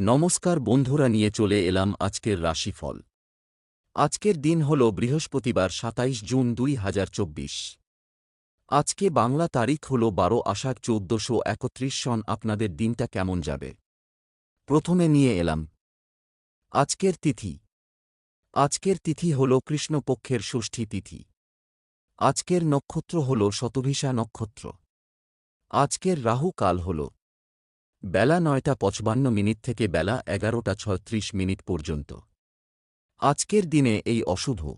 নমস্কার বন্ধুরা, নিয়ে চলে এলাম আজকের রাশিফল। আজকের দিন হল বৃহস্পতিবার, সাতাইশ জুন দুই হাজার চব্বিশ। আজকে বাংলা তারিখ হল বারো আষাঢ় চৌদ্দশো একত্রিশ সন। আপনাদের দিনটা কেমন যাবে? প্রথমে নিয়ে এলাম। আজকের তিথি। আজকের তিথি হল কৃষ্ণপক্ষের ষষ্ঠী তিথি। আজকের নক্ষত্র হল শতভিষা নক্ষত্র। আজকের রাহু কাল হল। বেলা নয়টা পঁচপান্ন মিনিট থেকে বেলা এগারোটা ছত্রিশ মিনিট পর্যন্ত। আজকের দিনে এই অশুভ।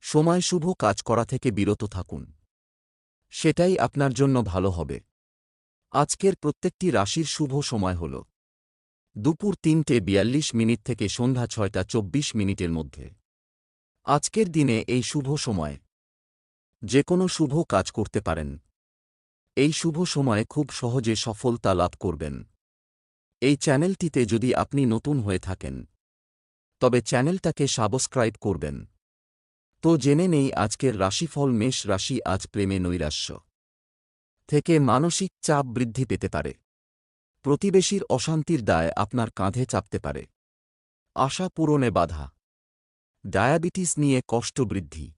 সময় শুভ কাজ করা থেকে বিরত থাকুন। সেটাই আপনার জন্য ভালো হবে। আজকের প্রত্যেকটি রাশির শুভ সময় হল দুপুর তিনটে বিয়াল্লিশ মিনিট থেকে সন্ধ্যা ছয়টা চব্বিশ মিনিটের মধ্যে। আজকের দিনে এই শুভ সময়। যে কোনো শুভ কাজ করতে পারেন। এই শুভ সময়ে খুব সহজে সফলতা লাভ করবেন। এই চ্যানেলটিতে যদি আপনি নতুন হয়ে থাকেন, তবে চ্যানেলটাকে সাবস্ক্রাইব করবেন। তো জেনে নেই আজকের রাশিফল মেষ রাশি আজ প্রেমে নৈরাশ্য। থেকে মানসিক চাপ বৃদ্ধি পেতে পারে। প্রতিবেশীর অশান্তির দায় আপনার কাঁধে চাপতে পারে। আশা পূরণে বাধা। ডায়াবেটিস নিয়ে কষ্ট বৃদ্ধি।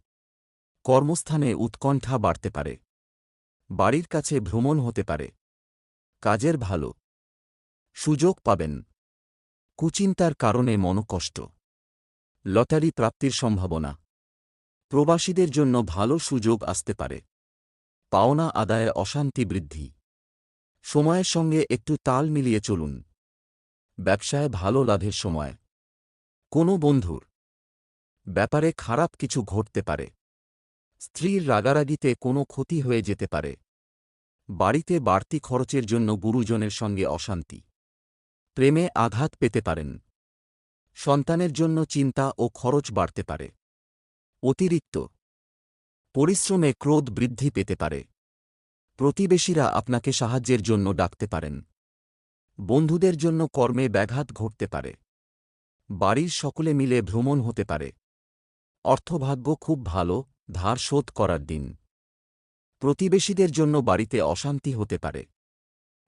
কর্মস্থানে উৎকণ্ঠা বাড়তে পারে। বাড়ির কাছে ভ্রমণ হতে পারে। কাজের ভালো। সুযোগ পাবেন। কুচিন্তার কারণে মনকষ্ট। লটারি প্রাপ্তির সম্ভাবনা। প্রবাসীদের জন্য ভালো সুযোগ আসতে পারে। পাওনা আদায়ে অশান্তি বৃদ্ধি। সময়ের সঙ্গে একটু তাল মিলিয়ে চলুন। ব্যবসায় ভালো লাভের সময়। কোনো বন্ধুর ব্যাপারে খারাপ কিছু ঘটতে পারে। স্ত্রীর রাগারাগিতে কোনো ক্ষতি হয়ে যেতে পারে। বাড়িতে বাড়তি খরচের জন্য গুরুজনের সঙ্গে অশান্তি। প্রেমে আঘাত পেতে পারেন। সন্তানের জন্য চিন্তা ও খরচ বাড়তে পারে। অতিরিক্ত। পরিশ্রমে ক্রোধ বৃদ্ধি পেতে পারে। প্রতিবেশীরা আপনাকে সাহায্যের জন্য ডাকতে পারেন। বন্ধুদের জন্য কর্মে ব্যাঘাত ঘটতে পারে। বাড়ির সকলে মিলে ভ্রমণ হতে পারে। অর্থভাগ্য খুব ভালো। ধার শোধ করার দিন। প্রতিবেশীদের জন্য বাড়িতে অশান্তি হতে পারে।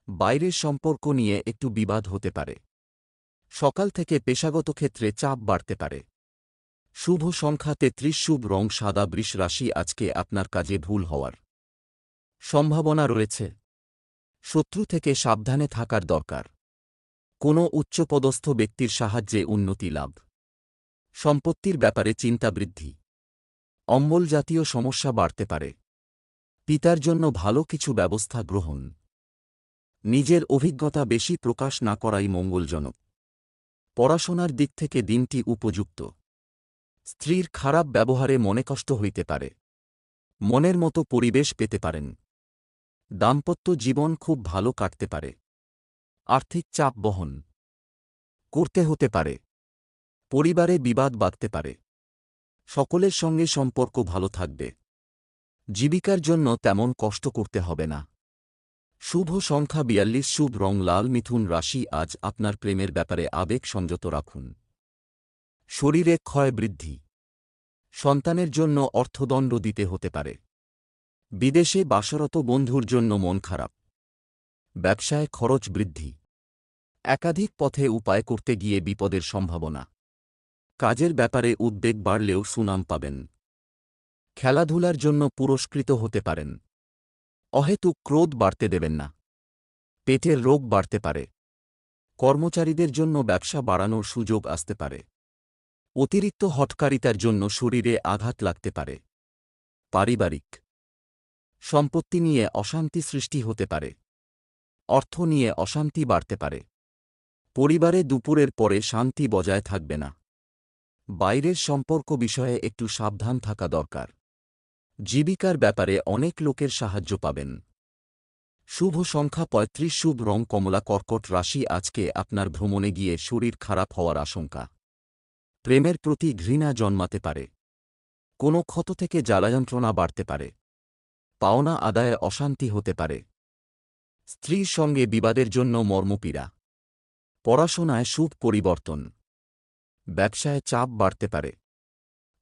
বাইরের সম্পর্ক নিয়ে একটু বিবাদ হতে পারে। সকাল থেকে পেশাগত ক্ষেত্রে চাপ বাড়তে পারে। শুভ সংখ্যা তেত্রিশ, শুভ রং সাদা, বৃষ রাশি আজকে আপনার কাজে ভুল হওয়ার সম্ভাবনা রয়েছে। শত্রু থেকে সাবধানে থাকার দরকার। কোনো উচ্চপদস্থ ব্যক্তির সাহায্যে উন্নতি লাভ। সম্পত্তির ব্যাপারে চিন্তা বৃদ্ধি। অম্বল জাতীয় সমস্যা বাড়তে পারে। পিতার জন্য ভালো কিছু ব্যবস্থা গ্রহণ। নিজের অভিজ্ঞতা বেশি প্রকাশ না করাই মঙ্গলজনক। পড়াশোনার দিক থেকে দিনটি উপযুক্ত। স্ত্রীর খারাপ ব্যবহারে মনে কষ্ট হইতে পারে। মনের মতো পরিবেশ পেতে পারেন। দাম্পত্য জীবন খুব ভালো কাটতে পারে। আর্থিক চাপ বহন। করতে হতে পারে। পরিবারে বিবাদ বাঁধতে পারে। সকলের সঙ্গে সম্পর্ক ভালো থাকবে। জীবিকার জন্য তেমন কষ্ট করতে হবে না। শুভ সংখ্যা বিয়াল্লিশ, শুভ রং লাল, মিথুন রাশি, আজ আপনার প্রেমের ব্যাপারে আবেগ সংযত রাখুন। শরীরে ক্ষয় বৃদ্ধি। সন্তানের জন্য অর্থদণ্ড দিতে হতে পারে। বিদেশে বাসরত বন্ধুর জন্য মন খারাপ। ব্যবসায় খরচ বৃদ্ধি। একাধিক পথে উপায় করতে গিয়ে বিপদের সম্ভাবনা। কাজের ব্যাপারে উদ্বেগ বাড়লেও সুনাম পাবেন। খেলাধুলার জন্য পুরস্কৃত হতে পারেন। অহেতুক ক্রোধ বাড়তে দেবেন না। পেটের রোগ বাড়তে পারে। কর্মচারীদের জন্য ব্যবসা বাড়ানোর সুযোগ আসতে পারে। অতিরিক্ত হটকারিতার জন্য শরীরে আঘাত লাগতে পারে। পারিবারিক সম্পত্তি নিয়ে অশান্তি সৃষ্টি হতে পারে। অর্থ নিয়ে অশান্তি বাড়তে পারে। পরিবারে দুপুরের পরে শান্তি বজায় থাকবে না। বাইরের সম্পর্ক বিষয়ে একটু সাবধান থাকা দরকার। জীবিকার ব্যাপারে অনেক লোকের সাহায্য পাবেন। শুভ সংখ্যা পঁয়ত্রিশ, শুভ রং কমলা, কর্কট রাশি আজকে আপনার ভ্রমণে গিয়ে শরীর খারাপ হওয়ার আশঙ্কা। প্রেমের প্রতি ঘৃণা জন্মাতে পারে। কোনো ক্ষত থেকে জ্বালাযন্ত্রণা বাড়তে পারে। পাওনা আদায়ে অশান্তি হতে পারে। স্ত্রীর সঙ্গে বিবাদের জন্য মর্মপীড়া। পড়াশোনায় সুখ পরিবর্তন। ব্যবসায় চাপ বাড়তে পারে।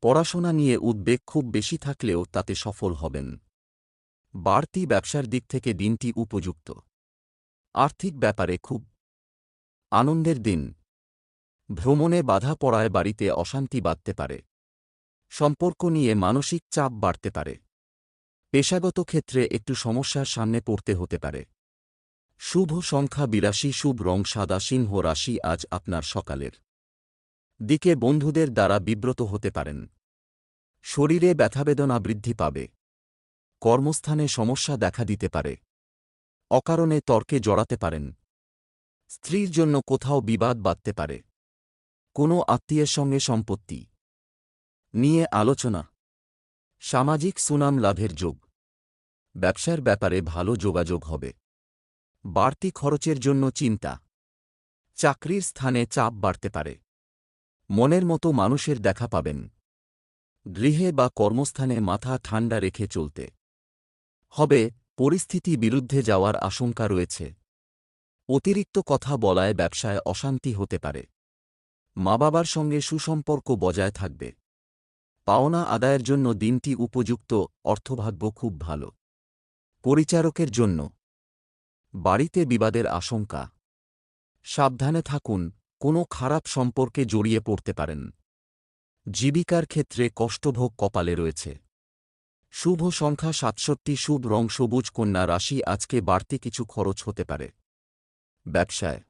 পড়াশোনা নিয়ে উদ্বেগ খুব বেশি থাকলেও তাতে সফল হবেন। বাড়তি ব্যবসার দিক থেকে দিনটি উপযুক্ত। আর্থিক ব্যাপারে খুব আনন্দের দিন। ভ্রমণে বাধা পড়ায় বাড়িতে অশান্তি বাড়তে পারে। সম্পর্ক নিয়ে মানসিক চাপ বাড়তে পারে। পেশাগত ক্ষেত্রে একটু সমস্যার সামনে পড়তে হতে পারে। শুভ সংখ্যা, বিরাশি, শুভ রং, সাদা, সিংহ রাশি আজ আপনার সকালের দিকে বন্ধুদের দ্বারা বিব্রত হতে পারেন। শরীরে ব্যথাবেদনা বৃদ্ধি পাবে। কর্মস্থানে সমস্যা দেখা দিতে পারে। অকারণে তর্কে জড়াতে পারেন। স্ত্রীর জন্য কোথাও বিবাদ বাঁধতে পারে। কোনো আত্মীয়ের সঙ্গে সম্পত্তি নিয়ে আলোচনা। সামাজিক সুনাম লাভের যোগ। ব্যবসার ব্যাপারে ভালো যোগাযোগ হবে। বাড়তি খরচের জন্য চিন্তা। চাকরির স্থানে চাপ বাড়তে পারে। মনের মতো মানুষের দেখা পাবেন। গৃহে বা কর্মস্থানে মাথা ঠান্ডা রেখে চলতে। হবে পরিস্থিতি বিরুদ্ধে যাওয়ার আশঙ্কা রয়েছে। অতিরিক্ত কথা বলায় ব্যবসায় অশান্তি হতে পারে। মা বাবার সঙ্গে সুসম্পর্ক বজায় থাকবে। পাওনা আদায়ের জন্য দিনটি উপযুক্ত, অর্থভাগ্য খুব ভালো। পরিচারকের জন্য। বাড়িতে বিবাদের আশঙ্কা। সাবধানে থাকুন কোনো খারাপ সম্পর্কে জড়িয়ে পড়তে পারেন। জীবিকার ক্ষেত্রে কষ্টভোগ কপালে রয়েছে। শুভ সংখ্যা সাতষট্টি, শুভ রং সবুজ, কন্যা রাশি, আজকে বাড়তি কিছু খরচ হতে পারে। ব্যবসায়।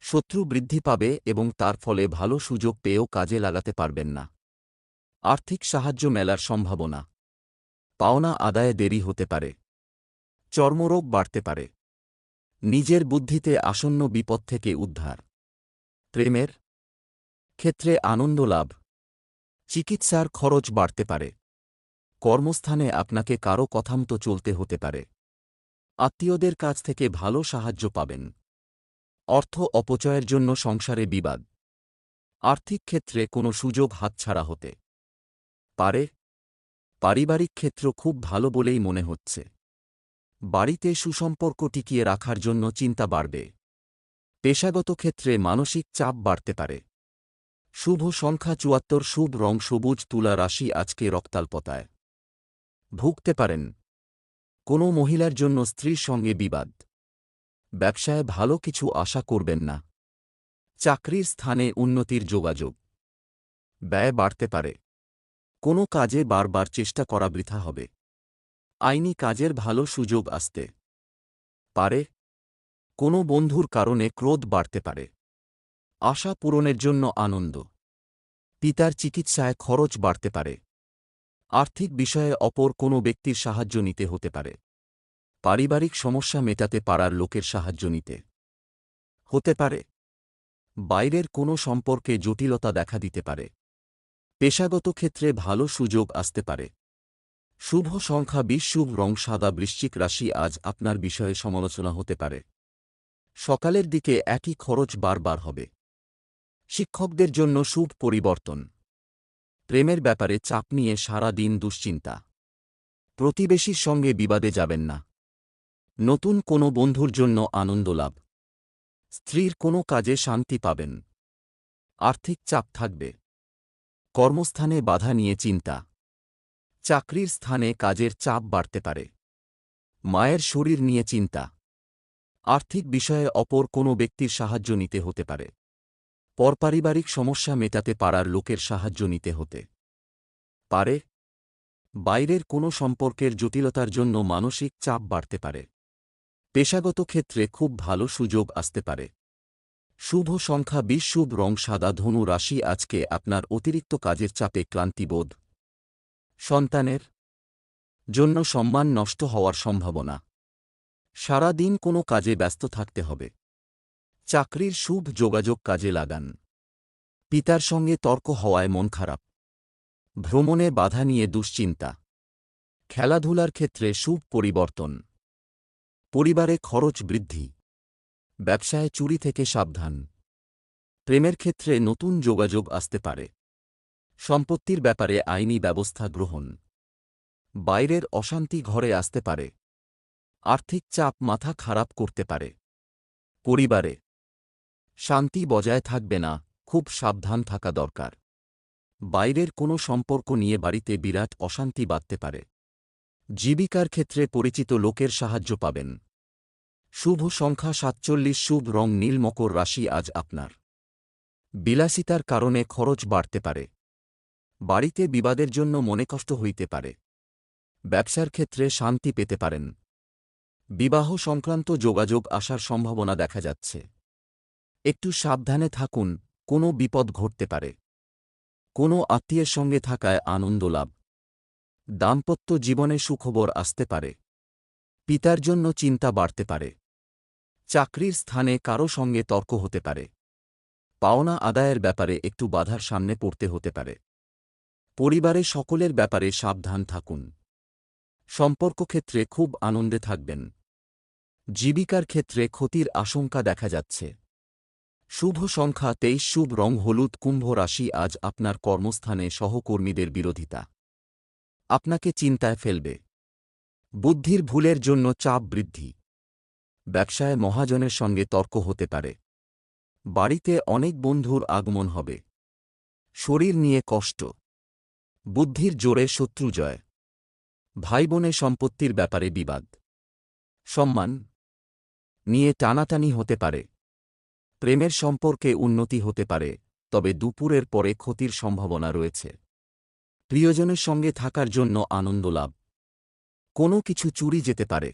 শত্রু বৃদ্ধি পাবে এবং তার ফলে ভালো সুযোগ পেয়েও কাজে লাগাতে পারবেন না। আর্থিক সাহায্য মেলার সম্ভাবনা। পাওনা আদায়ে দেরি হতে পারে। চর্মরোগ বাড়তে পারে। নিজের বুদ্ধিতে আসন্ন বিপদ থেকে উদ্ধার। প্রেমের ক্ষেত্রে আনন্দ লাভ। চিকিৎসার খরচ বাড়তে পারে। কর্মস্থানে আপনাকে কারও কথামতো চলতে হতে পারে। আত্মীয়দের কাছ থেকে ভালো সাহায্য পাবেন। অর্থ অপচয়ের জন্য সংসারে বিবাদ। আর্থিক ক্ষেত্রে কোনো সুযোগ হাতছাড়া হতে পারে। পারিবারিক ক্ষেত্র খুব ভালো বলেই মনে হচ্ছে। বাড়িতে সুসম্পর্ক টিকিয়ে রাখার জন্য চিন্তা বাড়বে। পেশাগত ক্ষেত্রে মানসিক চাপ বাড়তে পারে। শুভ সংখ্যা চুয়াত্তর, শুভ রং সবুজ, তুলা রাশি আজকে রক্তাল্পতায়। ভুগতে পারেন। কোনো মহিলার জন্য স্ত্রীর সঙ্গে বিবাদ। ব্যবসায় ভালো কিছু আশা করবেন না। চাকরির স্থানে উন্নতির যোগাযোগ। ব্যয় বাড়তে পারে। কোনো কাজে বারবার চেষ্টা করা বৃথা হবে। আইনি কাজের ভালো সুযোগ আসতে পারে। কোনো বন্ধুর কারণে ক্রোধ বাড়তে পারে। আশা পূরণের জন্য আনন্দ। পিতার চিকিৎসায় খরচ বাড়তে পারে। আর্থিক বিষয়ে অপর কোনো ব্যক্তির সাহায্য নিতে হতে পারে। পারিবারিক সমস্যা মেটাতে পারার লোকের সাহায্য নিতে। হতে পারে। বাইরের কোনো সম্পর্কে জটিলতা দেখা দিতে পারে। পেশাগত ক্ষেত্রে ভালো সুযোগ আসতে পারে। শুভ সংখ্যা বিশ শুভ রং, সাদা, বৃশ্চিক রাশি আজ আপনার বিষয়ে সমালোচনা হতে পারে। সকালের দিকে একই খরচ বারবার হবে। শিক্ষকদের জন্য শুভ পরিবর্তন। প্রেমের ব্যাপারে চাপ নিয়ে সারা দিন দুশ্চিন্তা। প্রতিবেশীর সঙ্গে বিবাদে যাবেন না। নতুন কোনো বন্ধুর জন্য আনন্দ লাভ। স্ত্রীর কোনো কাজে শান্তি পাবেন। আর্থিক চাপ থাকবে। কর্মস্থানে বাধা নিয়ে চিন্তা। চাকরির স্থানে কাজের চাপ বাড়তে পারে। মায়ের শরীর নিয়ে চিন্তা। আর্থিক বিষয়ে অপর কোনো ব্যক্তির সাহায্য নিতে হতে পারে। পরপারিবারিক সমস্যা মেটাতে পারার লোকের সাহায্য নিতে হতে পারে। বাইরের কোনো সম্পর্কের জটিলতার জন্য মানসিক চাপ বাড়তে পারে। পেশাগত ক্ষেত্রে খুব ভালো সুযোগ আসতে পারে। শুভ সংখ্যা বিশ শুভ রং, সাদা ধনু রাশি আজকে আপনার অতিরিক্ত কাজের চাপে ক্লান্তিবোধ। সন্তানের জন্য সম্মান নষ্ট হওয়ার সম্ভাবনা। সারা দিন কোনো কাজে ব্যস্ত থাকতে হবে। চাকরির শুভ যোগাযোগ কাজে লাগান। পিতার সঙ্গে তর্ক হওয়ায় মন খারাপ। ভ্রমণে বাধা নিয়ে দুশ্চিন্তা। খেলাধুলার ক্ষেত্রে শুভ পরিবর্তন। পরিবারে খরচ বৃদ্ধি। ব্যবসায় চুরি থেকে সাবধান। প্রেমের ক্ষেত্রে নতুন যোগাযোগ আসতে পারে। সম্পত্তির ব্যাপারে আইনি ব্যবস্থা গ্রহণ। বাইরের অশান্তি ঘরে আসতে পারে। আর্থিক চাপ মাথা খারাপ করতে পারে। পরিবারে শান্তি বজায় থাকবে না, খুব সাবধান থাকা দরকার। বাইরের কোনো সম্পর্ক নিয়ে বাড়িতে বিরাট অশান্তি বাঁধতে পারে। জীবিকার ক্ষেত্রে পরিচিত লোকের সাহায্য পাবেন। শুভ সংখ্যা সাতচল্লিশ, শুভ রং নীল মকর রাশি আজ আপনার। বিলাসিতার কারণে খরচ বাড়তে পারে। বাড়িতে বিবাদের জন্য মনে কষ্ট হইতে পারে। ব্যবসার ক্ষেত্রে শান্তি পেতে পারেন। বিবাহ সংক্রান্ত যোগাযোগ আসার সম্ভাবনা দেখা যাচ্ছে। একটু সাবধানে থাকুন, কোনো বিপদ ঘটতে পারে। কোনো আত্মীয়ের সঙ্গে থাকায় আনন্দ লাভ। দাম্পত্য জীবনে সুখবর আসতে পারে। পিতার জন্য চিন্তা বাড়তে পারে। চাকরির স্থানে কারও সঙ্গে তর্ক হতে পারে। পাওনা আদায়ের ব্যাপারে একটু বাধার সামনে পড়তে হতে পারে। পরিবারে সকলের ব্যাপারে সাবধান থাকুন। সম্পর্ক ক্ষেত্রে খুব আনন্দে থাকবেন। জীবিকার ক্ষেত্রে ক্ষতির আশঙ্কা দেখা যাচ্ছে। শুভ সংখ্যা তেইশ, শুভ রং হলুদ, কুম্ভ রাশি আজ আপনার কর্মস্থানে সহকর্মীদের বিরোধিতা। আপনাকে চিন্তায় ফেলবে। বুদ্ধির ভুলের জন্য চাপ বৃদ্ধি। ব্যবসায় মহাজনের সঙ্গে তর্ক হতে পারে। বাড়িতে অনেক বন্ধুর আগমন হবে। শরীর নিয়ে কষ্ট। বুদ্ধির জোরে শত্রু জয়। ভাইবোনে সম্পত্তির ব্যাপারে বিবাদ। সম্মান নিয়ে টানাটানি হতে পারে। প্রেমের সম্পর্কে উন্নতি হতে পারে, তবে দুপুরের পরে ক্ষতির সম্ভাবনা রয়েছে। প্রিয়জনের সঙ্গে থাকার জন্য আনন্দ লাভ। কোনো কিছু চুরি যেতে পারে।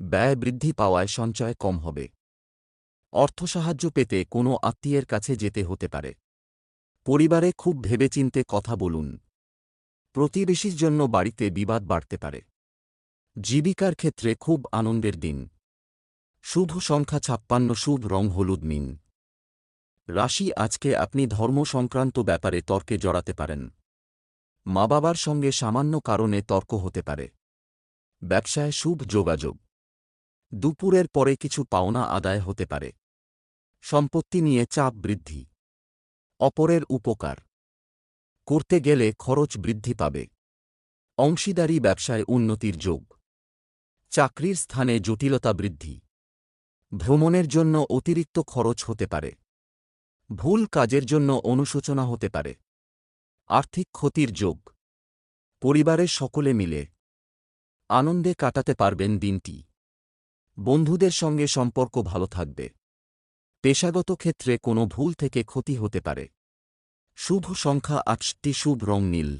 ব্যয় বৃদ্ধি পাওয়ায় সঞ্চয় কম হবে। অর্থ সাহায্য পেতে কোনো আত্মীয়ের কাছে যেতে হতে পারে। পরিবারে খুব ভেবেচিন্তে কথা বলুন। প্রতিবেশীর জন্য বাড়িতে বিবাদ বাড়তে পারে। জীবিকার ক্ষেত্রে খুব আনন্দের দিন। শুভ সংখ্যা ছাপ্পান্ন, শুভ রং হলুদ মিন। রাশি, আজকে আপনি ধর্ম সংক্রান্ত ব্যাপারে তর্কে জড়াতে পারেন। মা বাবার সঙ্গে সামান্য কারণে তর্ক হতে পারে। ব্যবসায় শুভ যোগাযোগ। দুপুরের পরে কিছু পাওনা আদায় হতে পারে। সম্পত্তি নিয়ে চাপ বৃদ্ধি। অপরের উপকার। করতে গেলে খরচ বৃদ্ধি পাবে। অংশীদারি ব্যবসায় উন্নতির যোগ। চাকরির স্থানে জটিলতা বৃদ্ধি। ভ্রমণের জন্য অতিরিক্ত খরচ হতে পারে। ভুল কাজের জন্য অনুশোচনা হতে পারে। আর্থিক ক্ষতির যোগ। পরিবারের সকলে মিলে আনন্দে কাটাতে পারবেন দিনটি। বন্ধুদের সঙ্গে সম্পর্ক ভালো থাকবে। পেশাগত ক্ষেত্রে কোনো ভুল থেকে ক্ষতি হতে পারে। শুভ সংখ্যা আটটি শুভ রং নীল।